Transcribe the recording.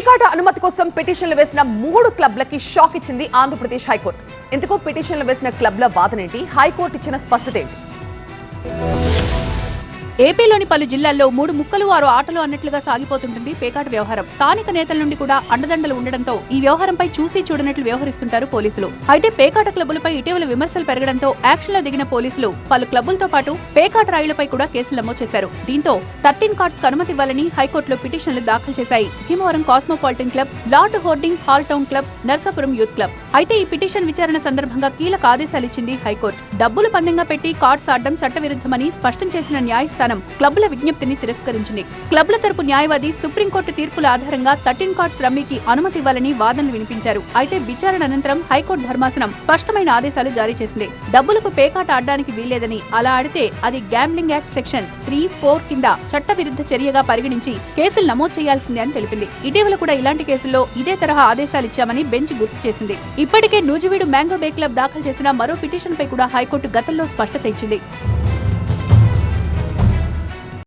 పేకాట అనుమతి కోసం పిటిషన్లు వేసిన మూడు క్లబ్లకి షాక్ ఇచ్చింది ఆంధ్రప్రదేశ్ హైకోర్టు. ఇందుకు పిటిషన్లు వేసిన క్లబ్ల వాదనేంటి? హైకోర్టు ఇచ్చిన స్పష్టత ఏంటి? ఏపీలోని పలు జిల్లాల్లో మూడు ముక్కలు ఆరు ఆటలు అన్నట్లుగా సాగిపోతుంటుంది పేకాట వ్యవహారం. స్థానిక నేతల నుండి కూడా అండదండలు ఉండడంతో ఈ వ్యవహారంపై చూసి చూడనట్లు వ్యవహరిస్తుంటారు పోలీసులు. అయితే పేకాట క్లబ్బులపై ఇటీవల విమర్శలు పెరగడంతో యాక్షన్లో దిగిన పోలీసులు పలు క్లబ్బులతో పాటు పేకాట రాయులపై కూడా కేసులు నమోదు చేశారు. దీంతో థర్టీన్ కార్డ్స్ అనుమతి ఇవ్వాలని హైకోర్టులో పిటిషన్లు దాఖలు చేశాయి. Bhimavaram cosmopolitan club Lord Harding hall town club Narsapuram youth club. అయితే ఈ పిటిషన్ విచారణ సందర్భంగా కీలక ఆదేశాలు ఇచ్చింది హైకోర్టు. డబ్బులు పందెంగా పెట్టి కార్డ్స్ ఆడడం చట్టవిరుద్ధమని స్పష్టం చేసిన న్యాయస్థానం క్లబ్ల విజ్ఞప్తిని తిరస్కరించింది. క్లబ్ల తరపు న్యాయవాది సుప్రీంకోర్టు తీర్పుల ఆధారంగా థర్టీన్ కార్డ్స్ రమ్మీకి అనుమతి ఇవ్వాలని వాదనలు వినిపించారు. అయితే విచారణ అనంతరం హైకోర్టు ధర్మాసనం స్పష్టమైన ఆదేశాలు జారీ చేసింది. డబ్బులకు పేకాట ఆడడానికి వీల్లేదని అలా ఆడితే అది gambling act section three four కింద చట్టవిరుద్ధ చర్యగా పరిగణించి కేసులు నమోదు చేయాల్సిందే అని తెలిపింది. ఇటీవల కూడా ఇలాంటి కేసుల్లో ఇదే తరహా ఆదేశాలు ఇచ్చామని బెంచ్ గుర్తు చేసింది. ఇప్పటికే నూజివీడు మ్యాంగో బే క్లబ్ దాఖలు చేసిన మరో పిటిషన్ పై కూడా హైకోర్టు గతంలో స్పష్టత ఇచ్చింది.